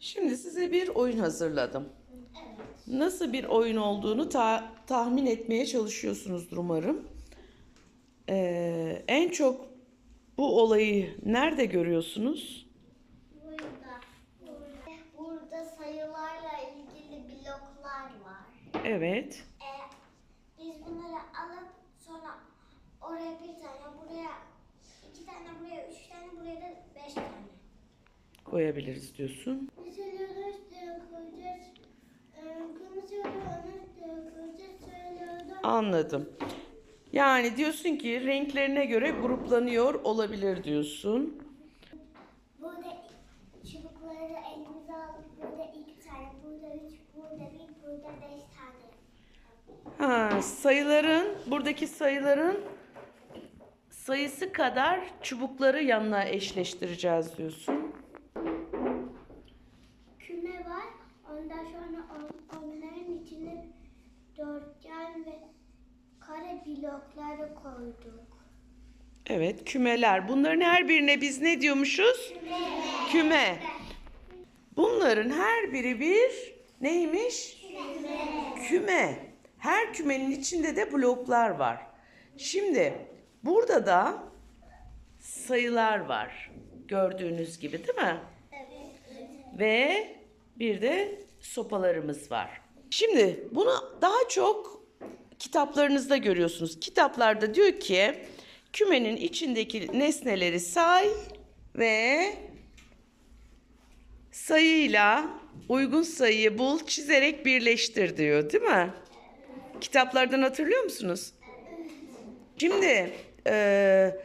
Şimdi size bir oyun hazırladım. Nasıl bir oyun olduğunu ta- tahmin etmeye çalışıyorsunuzdur umarım. Ee, en çok bu olayı nerede görüyorsunuz? Burada. Burada sayılarla ilgili bloklar var. Evet. Ee, biz bunları alıp sonra oraya bir tane, buraya iki tane, buraya üç tane, buraya da beş tane. Koyabiliriz diyorsun. Mesela üstüne koyacağız. Ee, Kırmızı üstüne koyacağız. Anladım. Yani diyorsun ki renklerine göre gruplanıyor olabilir diyorsun. Burada çubukları elimize alıp burada iki tane, burada üç, burada bir, burada beş tane. Ha, sayıların, buradaki sayıların sayısı kadar çubukları yanına eşleştireceğiz diyorsun. Küme var. Ondan sonra on- onların içine dörtgen ve kare blokları koyduk. Evet, kümeler. Bunların her birine biz ne diyormuşuz? Küme. Bunların her biri bir neymiş? Küme. Her kümenin içinde de bloklar var. Şimdi burada da sayılar var. Gördüğünüz gibi değil mi? Ve bir de sopalarımız var. Şimdi bunu daha çok kitaplarınızda görüyorsunuz. Kitaplarda diyor ki kümenin içindeki nesneleri say ve sayıyla uygun sayıyı bul, çizerek birleştir diyor, değil mi? Kitaplardan hatırlıyor musunuz? Şimdi eee,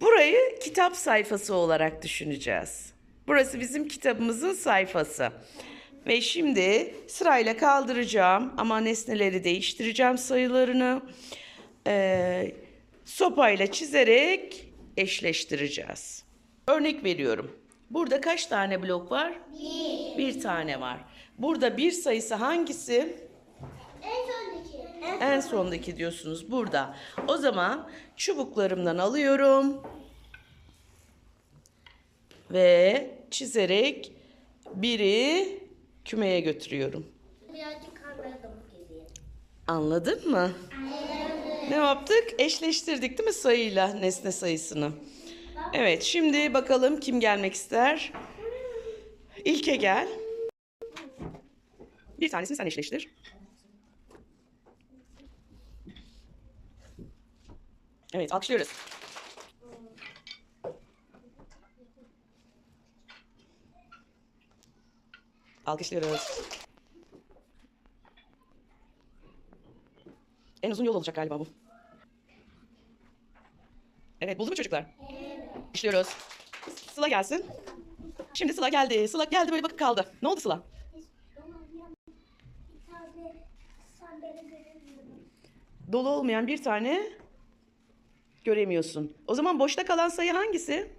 burayı kitap sayfası olarak düşüneceğiz. Burası bizim kitabımızın sayfası. Ve şimdi sırayla kaldıracağım ama nesneleri değiştireceğim sayılarını. Eee sopayla çizerek eşleştireceğiz. Örnek veriyorum. Burada kaç tane blok var? Bir. Bir tane var. Burada bir sayısı hangisi? En sondaki. En sondaki diyorsunuz burada. O zaman çubuklarımdan alıyorum. Ve çizerek biri kümeye götürüyorum. Birazcık anladım gibi. Anladın mı? Ne yaptık? Eşleştirdik değil mi sayıyla nesne sayısını? Evet şimdi bakalım kim gelmek ister? İlke gel. Bir tanesini sen eşleştir. Evet alkışlıyoruz. Alkışlıyoruz. En uzun yol olacak galiba bu. Evet buldu mu çocuklar? İşliyoruz. Sıla gelsin. Şimdi Sıla geldi. Sıla geldi böyle bakıp kaldı. Ne oldu Sıla? Dolu olmayan bir tane göremiyorsun. O zaman boşta kalan sayı hangisi?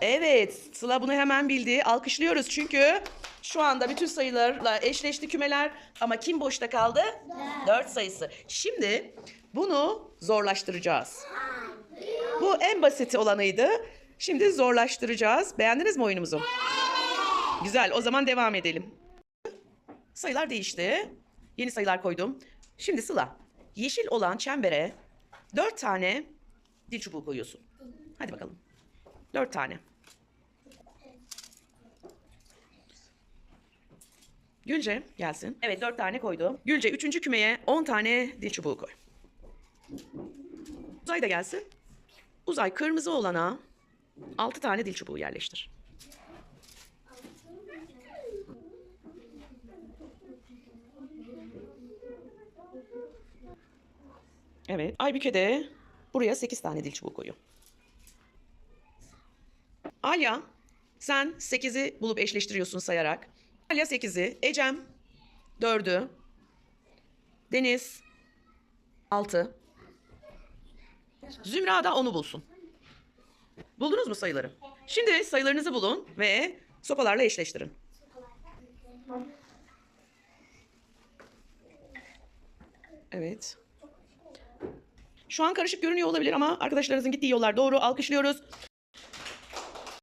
Evet, Sıla bunu hemen bildi. Alkışlıyoruz çünkü şu anda bütün sayılarla eşleşti kümeler ama kim boşta kaldı? Dört sayısı. Şimdi bunu zorlaştıracağız. Bu en basit olanıydı. Şimdi zorlaştıracağız. Beğendiniz mi oyunumuzu? Güzel, o zaman devam edelim. Sayılar değişti. Yeni sayılar koydum. Şimdi Sıla, yeşil olan çembere dört tane dil çubuğu koyuyorsun. Hadi bakalım. Dört tane. Gülce gelsin. Evet dört tane koydum. Gülce üçüncü kümeye on tane dil çubuğu koy. Uzay da gelsin. Uzay kırmızı olana altı tane dil çubuğu yerleştir. Evet. Aybüke de buraya sekiz tane dil çubuğu koyuyor. Alya sen 8'i bulup eşleştiriyorsun sayarak. Alya 8'i, Ecem 4'ü, Deniz 6, Zümra da 10'u bulsun. Buldunuz mu sayıları? Şimdi sayılarınızı bulun ve sopalarla eşleştirin. Evet. Şu an karışık görünüyor olabilir ama arkadaşlarınızın gittiği yollar doğru. Alkışlıyoruz.